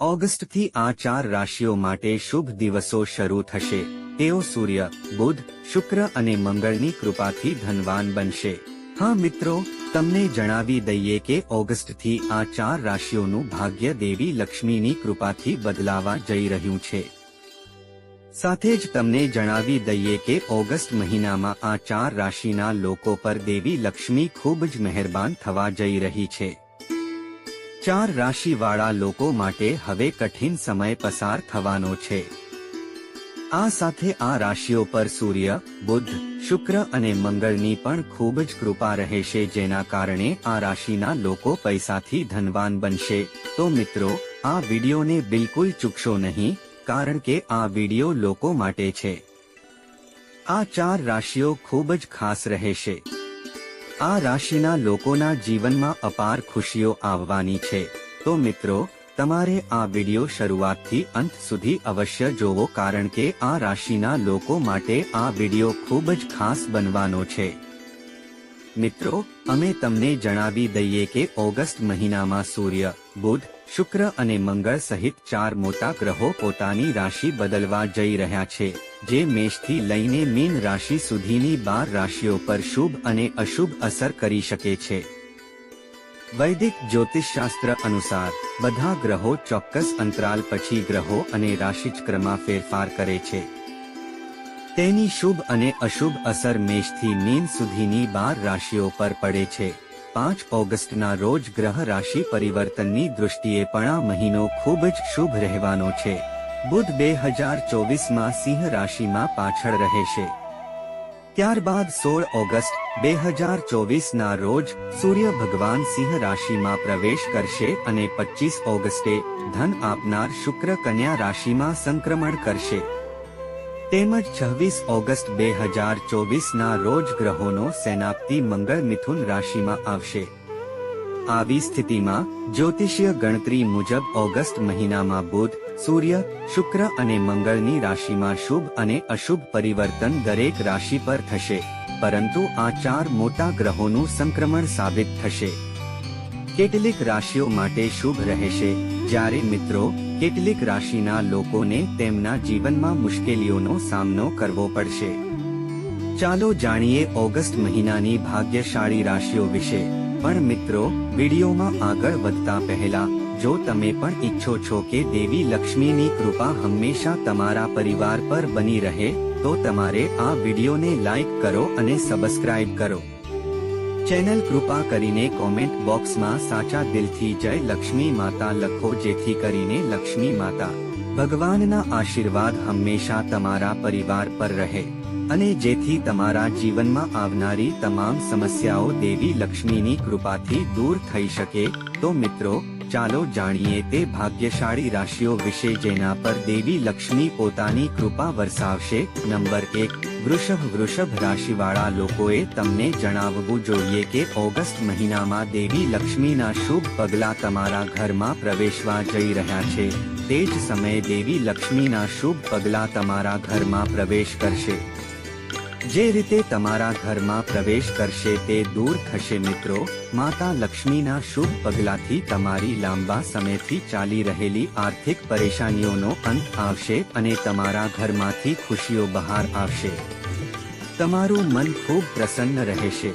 ઓગસ્ટથી આ ચાર રાશિઓ માટે શુભ દિવસો શરૂ થશે. તેઓ સૂર્ય, બુધ, શુક્ર અને મંગળની કૃપાથી ધનવાન બનશે. હા મિત્રો, તમને જણાવી દઈએ કે ઓગસ્ટથી આ ચાર રાશિઓનું ભાગ્ય દેવી લક્ષ્મીની કૃપાથી બદલાવા જઈ રહ્યું છે. સાથે જ તમને જણાવી દઈએ કે ઓગસ્ટ મહિનામાં આ ચાર રાશિના લોકો પર દેવી લક્ષ્મી ખૂબ જ મહેરબાન થવા જઈ રહી છે. ચાર રાશિવાળા લોકો માટે હવે કઠિન સમય પસાર થવાનો છે. આ સાથે આ રાશિઓ પર સૂર્ય, બુધ, શુક્ર અને મંગળની પણ ખૂબ જ કૃપા રહેશે જેના કારણે આ રાશિના લોકો પૈસાથી ધનવાન બનશે. તો મિત્રો, આ વિડીયોને બિલકુલ ચૂકશો નહીં, કારણ કે આ વીડિયો લોકો માટે છે. આ ચાર રાશિઓ ખૂબ જ ખાસ રહેશે. આ રાશિના લોકોના જીવનમાં અપાર ખુશીઓ આવવાની છે. તો મિત્રો, તમારે આ વિડિયો શરૂઆતથી અંત સુધી અવશ્ય જોવો કારણ કે આ રાશિના લોકો માટે આ વિડિયો ખૂબ જ ખાસ બનવાનો છે. મિત્રો, અમે તમને જણાવી દઈએ કે ઓગસ્ટ મહિનામાં સૂર્ય બુધ, શુક્ર અને મંગળ સહિત ચાર મોટા ગ્રહો પોતાની રાશિ બદલવા જઈ રહ્યા છે, જે મેષથી લઈને મીન રાશિ સુધીની બાર રાશિઓ પર શુભ અને અશુભ અસર કરી શકે છે. વૈદિક જ્યોતિષશાસ્ત્ર અનુસાર, બધા ગ્રહો ચોક્કસ અંતરાલ પછી ગ્રહો અને રાશિચક્રમાં ફેરફાર કરે છે. તેની શુભ અને અશુભ અસર મેષથી મીન સુધીની બાર રાશિઓ પર પડે છે. પાંચ ઓગસ્ટના રોજ ગ્રહ રાશિ પરિવર્તનની દૃષ્ટિએ પણ આ મહિનો ખૂબ જ શુભ રહેવાનો છે. બુધ બે હજાર ચોવીસમાં સિંહ રાશિમાં પાછળ રહેશે. ત્યારબાદ સોળ ઓગસ્ટ બે હજાર ચોવીસના રોજ સૂર્ય ભગવાન સિંહ રાશિમાં પ્રવેશ કરશે અને પચીસ ઓગસ્ટે ધન આપનાર શુક્ર કન્યા રાશિમાં સંક્રમણ કરશે. તેમજ છવ્વીસ ઓગસ્ટ બે હજાર ચોવીસના રોજ ગ્રહોનો સેનાપતિ મંગળ મિથુન રાશિમાં આવશે. આવી સ્થિતિમાં જ્યોતિષીય ગણતરી મુજબ ઓગસ્ટ મહિનામાં બુધ, સૂર્ય, શુક્ર અને મંગળની રાશિમાં શુભ અને અશુભ પરિવર્તન દરેક રાશિ પર થશે, પરંતુ આ ચાર મોટા ગ્રહોનું સંક્રમણ સાબિત થશે. કેટલીક રાશિઓ માટે શુભ રહેશે, જ્યારે મિત્રો કેટલીક રાશિના લોકોને તેમના જીવનમાં મુશ્કેલીઓનો સામનો કરવો પડશે. ચાલો જાણીએ ઓગસ્ટ મહિનાની ભાગ્યશાળી રાશિઓ વિશે. પણ મિત્રો, વિડીયોમાં આગળ વધતા પહેલા, જો તમે પણ ઈચ્છો છો કે દેવી લક્ષ્મીની કૃપા હંમેશા તમારા પરિવાર પર બની રહે, તો તમારે આ વિડીયોને લાઈક કરો અને સબસ્ક્રાઇબ કરો. ચેનલ કૃપા કરીને કોમેન્ટ બોક્સમાં સાચા દિલથી જય લક્ષ્મી માતા લખો, જેથી કરીને લક્ષ્મી માતા ભગવાનના આશીર્વાદ હંમેશા તમારા પરિવાર પર રહે અને જેથી તમારા જીવનમાં આવનારી તમામ સમસ્યાઓ દેવી લક્ષ્મીની કૃપાથી દૂર થઈ શકે. તો મિત્રો ચાલો જાણીએ તે ભાગ્યશાળી રાશિઓ વિશે જેના પર દેવી લક્ષ્મી પોતાની કૃપા વરસાવશે. નંબર એક, વૃષભ વૃષભ રાશિવાળા લોકોએ તમને જણાવવું જોઈએ કે ઓગસ્ટ મહિનામાં દેવી લક્ષ્મીના શુભ પગલા તમારા ઘરમાં પ્રવેશવા જઈ રહ્યા છે. તે જ સમયે દેવી લક્ષ્મીના શુભ પગલા તમારા ઘરમાં પ્રવેશ કરશે. જે રીતે તમારા ઘરમાં પ્રવેશ કરશે તે દૂર થશે મિત્રો. માતા લક્ષ્મીના શુભ પગલાથી તમારી લાંબા સમયથી ચાલી રહેલી આર્થિક પરેશાનીઓનો અંત આવશે અને તમારા ઘરમાંથી ખુશીઓ બહાર આવશે. તમારું મન ખૂબ પ્રસન્ન રહેશે.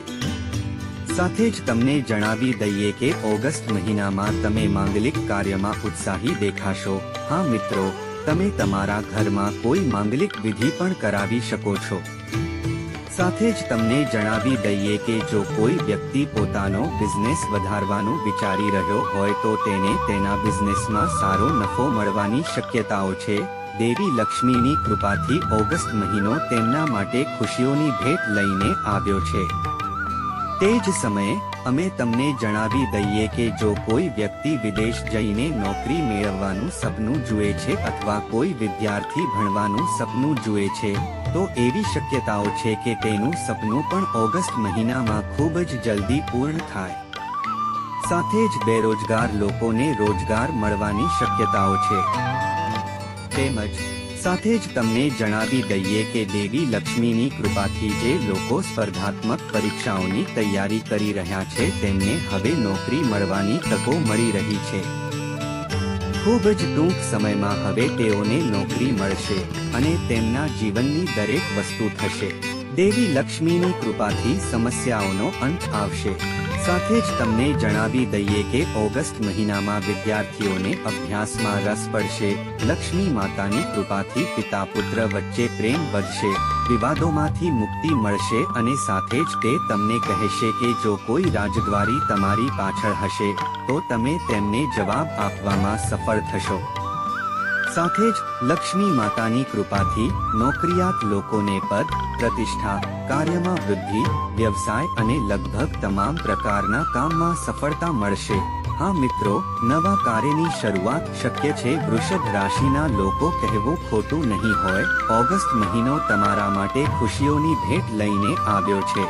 સાથે જ તમને જણાવી દઈએ કે ઓગસ્ટ મહિનામાં તમે માંગલિક કાર્યમાં ઉત્સાહી દેખાશો. હા મિત્રો, તમે તમારા ઘરમાં કોઈ માંગલિક વિધિ પણ કરાવી શકો છો. સાથે જ તમને જણાવી દઈએ કે જો કોઈ વ્યક્તિ પોતાનો બિઝનેસ વધારવાનું વિચારી રહ્યો હોય તો તેને તેના બિઝનેસમાં સારો નફો મળવાની શક્યતાઓ છે. દેવી લક્ષ્મીની કૃપાથી ઓગસ્ટ મહિનો તેમના માટે ખુશીઓની ભેટ લઈને આવ્યો છે. તે જ સમયે અમે તમને જણાવી દઈએ કે જો કોઈ વ્યક્તિ વિદેશ જઈને નોકરી મેળવવાનું સપનું જુએ છે અથવા કોઈ વિદ્યાર્થી ભણવાનું સપનું જુએ છે તો એવી શક્યતાઓ છે કે તેનું સપનું પણ ઓગસ્ટ મહિનામાં ખૂબ જ જલ્દી પૂર્ણ થાય. સાથે જ બેરોજગાર લોકોને રોજગાર મળવાની શક્યતાઓ છે. તેમજ, સાથે જ તમને જણાવી દઈએ કે દેવી લક્ષ્મીની કૃપાથી જે લોકો સ્પર્ધાત્મક પરીક્ષાઓની તૈયારી કરી રહ્યા છે, તેમને હવે નોકરી મળવાની તકો મળી રહી છે. ખૂબ જ ટૂંક સમયમાં હવે તેઓને નોકરી મળશે અને તેમના જીવનની દરેક વસ્તુ થશે. દેવી લક્ષ્મીની કૃપાથી સમસ્યાઓનો અંત આવશે. સાથે જ તમને જણાવી દઈએ કે ઓગસ્ટ મહિનામાં વિદ્યાર્થીઓને અભ્યાસમાં રસ પડશે. લક્ષ્મી માતાની કૃપાથી પિતા પુત્ર વચ્ચે પ્રેમ વધશે. વિવાદોમાંથી મુક્તિ મળશે અને સાથે જ તે તમને કહેશે કે જો કોઈ રાજદ્વારી તમારી પાછળ હશે, તો તમે તેમને જવાબ આપવામાં સફળ થશો. સાથે જ લક્ષ્મી માતાની કૃપાથી નોકરિયાત લોકોને પદ, પ્રતિષ્ઠા, કાર્યમાં વૃદ્ધિ, વ્યવસાય અને લગભગ તમામ પ્રકારના કામમાં સફળતા મળશે. હા મિત્રો, નવા કાર્યની શરૂઆત શક્ય છે વૃષભ રાશિના લોકો કહેવું ખોટું નહીં હોય. ઓગસ્ટ મહિનો તમારા માટે ખુશીઓની ભેટ લઈને આવ્યો છે.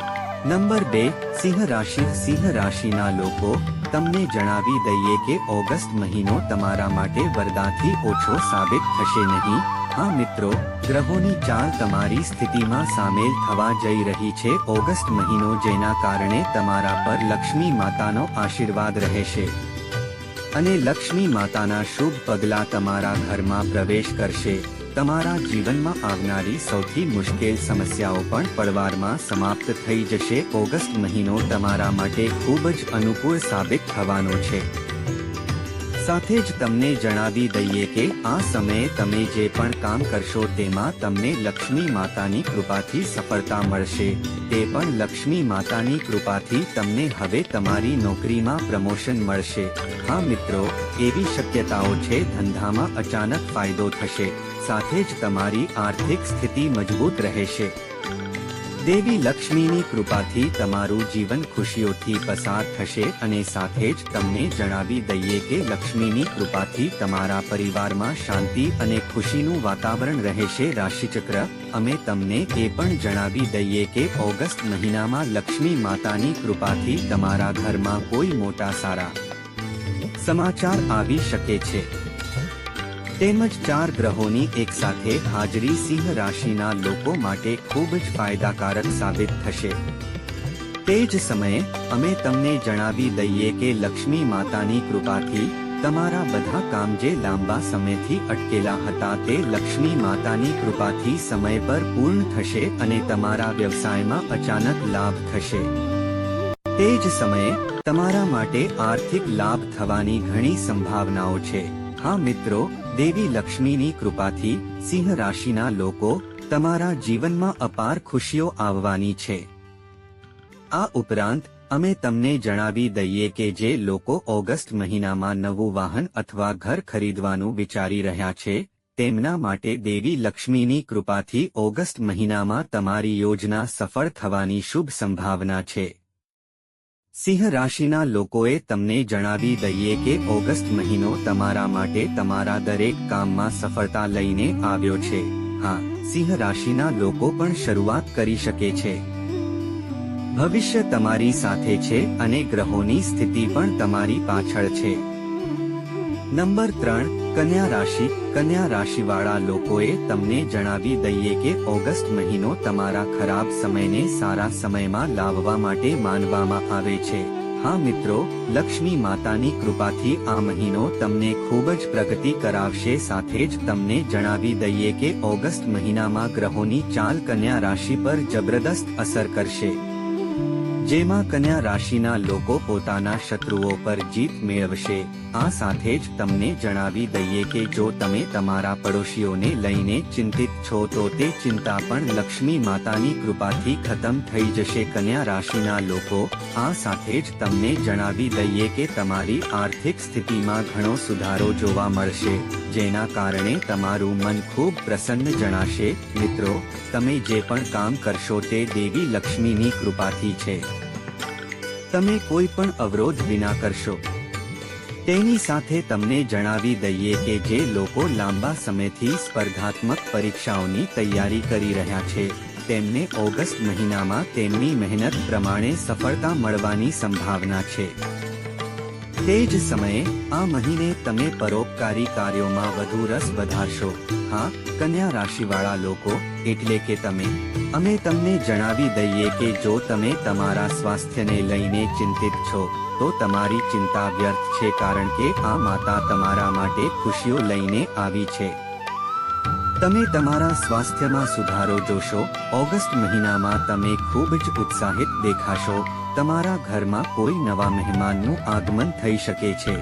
નંબર બે, સિંહ રાશિ, સિંહ રાશિના લોકો તમને જણાવી દઈએ કે ઓગસ્ટ મહિનો તમારા માટે વરદાથી ઓછો સાબિત થશે નહીં. હા મિત્રો, ગ્રહોની ચાલ તમારી સ્થિતિમાં સામેલ થવા જઈ રહી છે. ઓગસ્ટ મહિનો જેના કારણે તમારા પર લક્ષ્મી માતાનો આશીર્વાદ રહેશે. અને લક્ષ્મી માતાના શુભ પગલા તમારા ઘરમાં પ્રવેશ કરશે. તમારા જીવનમાં આવનારી સૌથી મુશ્કેલ સમસ્યાઓ પણ પડવારમાં સમાપ્ત થઈ જશે. ઓગસ્ટ મહિનો તમારા માટે ખૂબ જ અનુકૂળ સાબિત થવાનો છે. સાથે જ તમને જણાવી દઈએ કે આ સમયે તમે જે પણ કામ કરશો તેમાં તમને લક્ષ્મી માતાની કૃપાથી સફળતા મળશે. તે પણ લક્ષ્મી માતાની કૃપાથી તમને હવે તમારી નોકરીમાં પ્રમોશન મળશે. હા મિત્રો, એવી શક્યતાઓ છે. ધંધામાં અચાનક ફાયદો થશે. સાથે જ તમારી આર્થિક સ્થિતિ મજબૂત રહેશે. દેવી લક્ષ્મીની કૃપાથી તમારું જીવન ખુશીઓથી પસાર થશે અને સાથે જ તમને જણાવી દઈએ કે લક્ષ્મીની કૃપાથી તમારા પરિવારમાં શાંતિ અને ખુશીનું વાતાવરણ રહેશે. રાશિચક્ર, અમે તમને એ પણ જણાવી દઈએ કે ઓગસ્ટ મહિનામાં લક્ષ્મી માતાની કૃપાથી તમારા ઘરમાં કોઈ મોટા સારા સમાચાર આવી શકે છે. તેમજ ચાર ગ્રહોની એકસાથે હાજરી સિંહ રાશિના લોકો માટે ખૂબ જ ફાયદાકારક સાબિત થશે. તે જ સમયે, અમે તમને જણાવી દઈએ કે લક્ષ્મી માતાની કૃપાથી તમારા બધા કામ જે લાંબા સમયથી અટકેલા હતા તે લક્ષ્મી માતાની કૃપાથી સમય પર પૂર્ણ થશે અને તમારા વ્યવસાયમાં અચાનક લાભ થશે. તે જ સમયે, તમારા માટે આર્થિક લાભ થવાની ઘણી સંભાવનાઓ છે. હા મિત્રો, દેવી લક્ષ્મીની કૃપાથી સિંહ રાશિના લોકો તમારા જીવનમાં અપાર ખુશીઓ આવવાની છે. આ ઉપરાંત, અમે તમને જણાવી દઈએ કે જે લોકો ઓગસ્ટ મહિનામાં નવું વાહન અથવા ઘર ખરીદવાનું વિચારી રહ્યા છે, તેમના માટે દેવી લક્ષ્મીની કૃપાથી ઓગસ્ટ મહિનામાં તમારી યોજના સફળ થવાની શુભ સંભાવના છે. સિંહ રાશિના લોકોએ તમને જણાવી દઈએ કે ઓગસ્ટ મહિનો તમારા માટે તમારા દરેક કામમાં સફળતા લઈને આવ્યો છે. હા, સિંહ રાશિના લોકો પણ શરૂઆત કરી શકે છે. ભવિષ્ય તમારી સાથે છે અને ગ્રહોની સ્થિતિ પણ તમારી પાછળ છે. નંબર ત્રણ કન્યા રાશિ, કન્યા રાશિવાળા લોકોએ તમને જણાવી દઈએ કે ઓગસ્ટ મહિનો તમારા ખરાબ સમયને સારા સમયમાં લાવવા માટે માનવામાં આવે છે. હા મિત્રો, લક્ષ્મી માતાની કૃપાથી આ મહિનો તમને ખૂબ જ પ્રગતિ કરાવશે. સાથે જ તમને જણાવી દઈએ કે ઓગસ્ટ મહિનામાં ગ્રહોની ચાલ કન્યા રાશિ પર જબરદસ્ત અસર કરશે. જેમાં કન્યા રાશિના લોકો પોતાના શત્રુઓ પર જીત મેળવશે. આ સાથે જ તમને જણાવી દઈએ કે જો તમે તમારા પડોશીઓને લઈને ચિંતિત છો તો તે ચિંતા પણ લક્ષ્મી માતાની કૃપાથી ખતમ થઈ જશે. કન્યા રાશિના લોકો, આ સાથે જ તમને જણાવી દઈએ કે તમારી આર્થિક સ્થિતિમાં ઘણો સુધારો જોવા મળશે, જેના કારણે તમારું મન ખૂબ પ્રસન્ન જણાશે. મિત્રો, તમે જે પણ કામ કરશો તે દેવી લક્ષ્મીની કૃપાથી છે. તમે કોઈ પણ અવરોધ વિના કરશો. તેની સાથે તમને જણાવી દઈએ કે જે લોકો લાંબા સમયથી સ્પર્ધાત્મક પરીક્ષાઓની તૈયારી કરી રહ્યા છે, તેમને ઓગસ્ટ મહિનામાં તેમની મહેનત પ્રમાણે સફળતા મળવાની સંભાવના છે. તે જ સમયે, આ મહિને તમે પરોપકારી કાર્યોમાં વધુ રસ વધારશો. હા, કન્યા રાશિવાળા લોકો, એટલે કે તમે, અમે તમને જણાવી દઈએ કે જો તમે તમારા સ્વાસ્થ્યને લઈને ચિંતિત છો, તો તમારી ચિંતા વ્યર્થ છે કારણ કે આ માતા તમારા માટે ખુશીઓ લઈને આવી છે. તમે તમારા સ્વાસ્થ્યમાં સુધારો જોશો, ઓગસ્ટ મહિનામાં તમે ખૂબ જ ઉત્સાહિત દેખાશો, તમારા ઘરમાં કોઈ નવા મહેમાનનું આગમન થઈ શકે છે.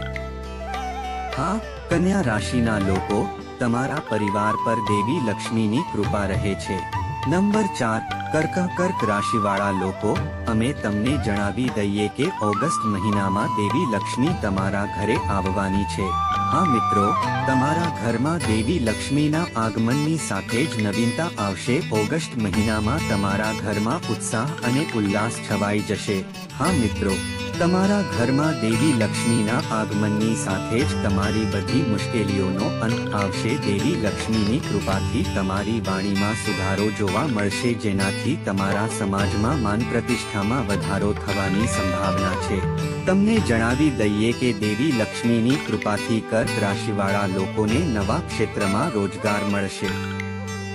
હા, કન્યા રાશિના લોકો તમારા પરિવાર પર દેવી લક્ષ્મીની કૃપા રહે છે. નંબર ચાર, કર્ક કર્ક રાશિવાળા લોકો, અમે તમને જણાવી દઈએ કે ઓગસ્ટ મહિનામાં દેવી લક્ષ્મી તમારા ઘરે આવવાની છે. હા મિત્રો, તમારા ઘરમાં દેવી લક્ષ્મીના આગમનની સાથે જ નવીનતા આવશે. ઓગસ્ટ મહિનામાં તમારા ઘરમાં ઉત્સાહ અને ઉલ્લાસ છવાઈ જશે. હા મિત્રો તમારા ઘરમાં દેવી લક્ષ્મીના આગમનની સાથે જ તમારી બધી મુશ્કેલીઓનો અંત આવશે. દેવી લક્ષ્મીની કૃપાથી તમારી વાણીમાં સુધારો જોવા મળશે, જેનાથી તમારા સમાજમાં માન પ્રતિષ્ઠામાં વધારો થવાની સંભાવના છે. તમને જણાવી દઈએ કે દેવી લક્ષ્મીની કૃપાથી કર્ક રાશિવાળા લોકોને નવા ક્ષેત્રમાં રોજગાર મળશે.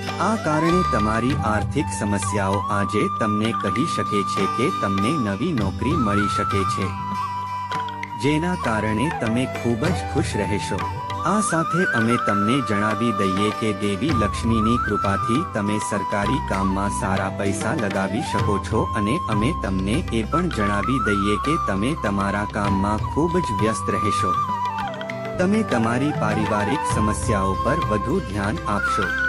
આ કારણે તમારી આર્થિક સમસ્યાઓ આજે તમને કહી શકે છે કે તમને નવી નોકરી મળી શકે છે. જેના કારણે તમે ખૂબ જ ખુશ રહેશો. આ સાથે અમે તમને જણાવી દઈએ કે દેવી લક્ષ્મીની કૃપાથી તમે સરકારી કામમાં સારા પૈસા લગાવી શકો છો અને અમે તમને એ પણ જણાવી દઈએ કે તમે તમારા કામમાં ખૂબ જ વ્યસ્ત રહેશો. તમે તમારી પારિવારિક સમસ્યાઓ પર વધુ ધ્યાન આપશો.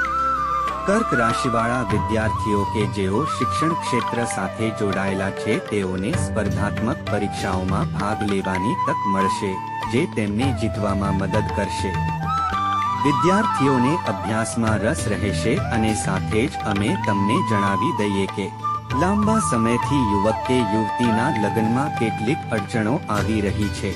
કર્ક રાશિવાળા વિદ્યાર્થીઓ કે જેઓ શિક્ષણ ક્ષેત્ર સાથે જોડાયેલા છે, તેઓને સ્પર્ધાત્મક પરીક્ષાઓમાં ભાગ લેવાની તક મળશે, જે તેમને જીતવામાં મદદ કરશે. વિદ્યાર્થીઓને અભ્યાસમાં રસ રહેશે અને સાથે જ અમે તમને જણાવી દઈએ કે, લાંબા સમયથી યુવક કે યુવતીના લગ્નમાં કેટલીક અડચણો આવી રહી છે.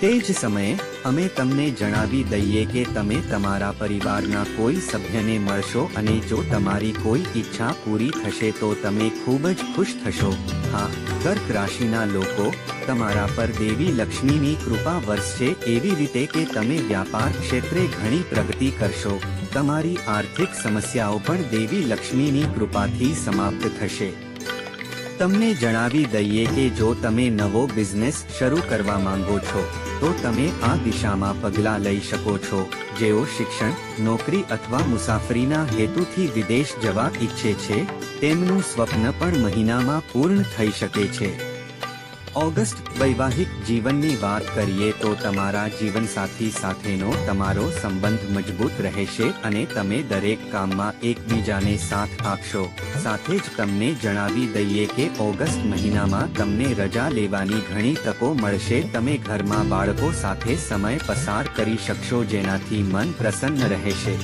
તે જ સમયે અમે તમને જણાવી દઈએ કે તમે તમારા પરિવારના કોઈ સભ્યને મળશો અને જો તમારી કોઈ ઈચ્છા પૂરી થશે તો તમે ખૂબ જ ખુશ થશો. હા, કર્ક રાશિના લોકો, તમારા પર દેવી લક્ષ્મીની કૃપા વરસશે એવી રીતે કે તમે વ્યાપાર ક્ષેત્રે ઘણી પ્રગતિ કરશો. તમારી આર્થિક સમસ્યાઓ પણ દેવી લક્ષ્મીની કૃપાથી સમાપ્ત થશે. તમને જણાવી દઈએ કે જો તમે નવો બિઝનેસ શરૂ કરવા માંગો છો, તો તમે આ દિશામાં પગલાં લઈ શકો છો. જેઓ શિક્ષણ, નોકરી અથવા મુસાફરીના હેતુથી વિદેશ જવા ઈચ્છે છે, તેમનું સ્વપ્ન પણ મહિનામાં પૂર્ણ થઈ શકે છે. ઓગસ્ટ વૈવાહિક જીવનની વાત કરીએ તો તમારા જીવનસાથી સાથેનો તમારો સંબંધ મજબૂત રહેશે અને તમે દરેક કામમાં એકબીજાને સાથ આપશો. સાથે જ તમને જણાવી દઈએ કે ઓગસ્ટ મહિનામાં તમને રજા લેવાની ઘણી તકો મળશે. તમે ઘરમાં બાળકો સાથે સમય પસાર કરી શકશો જેનાથી મન પ્રસન્ન રહેશે.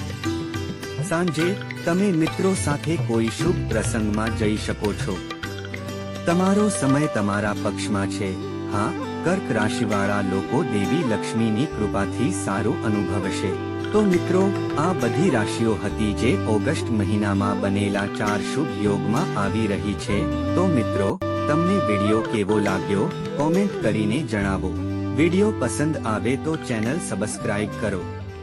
સાંજે તમે મિત્રો સાથે કોઈ શુભ પ્રસંગમાં જઈ શકો છો. તમારો સમય તમારા પક્ષમાં છે. હા, કર્ક રાશિવાળા લોકો દેવી લક્ષ્મીની કૃપાથી સારું અનુભવશે. તો મિત્રો, આ બધી રાશિઓ હતી જે ઓગસ્ટ મહિનામાં બનેલા ચાર શુભ યોગમાં આવી રહી છે. તો મિત્રો, તમને વિડિયો કેવો લાગ્યો? કોમેન્ટ કરીને જણાવો. વિડિયો પસંદ આવે તો ચેનલ સબસ્ક્રાઇબ કરો.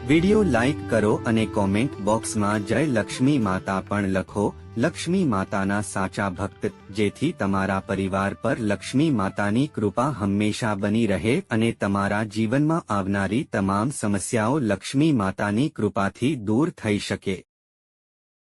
વિડિયો લાઇક કરો અને કોમેન્ટ બોક્સમાં જય લક્ષ્મી માતા પણ લખો. લક્ષ્મી માતાના સાચા ભક્ત, જેથી તમારા પરિવાર પર લક્ષ્મી માતાની કૃપા હંમેશા બની રહે અને તમારા જીવનમાં આવનારી તમામ સમસ્યાઓ લક્ષ્મી માતાની કૃપાથી દૂર થઈ શકે.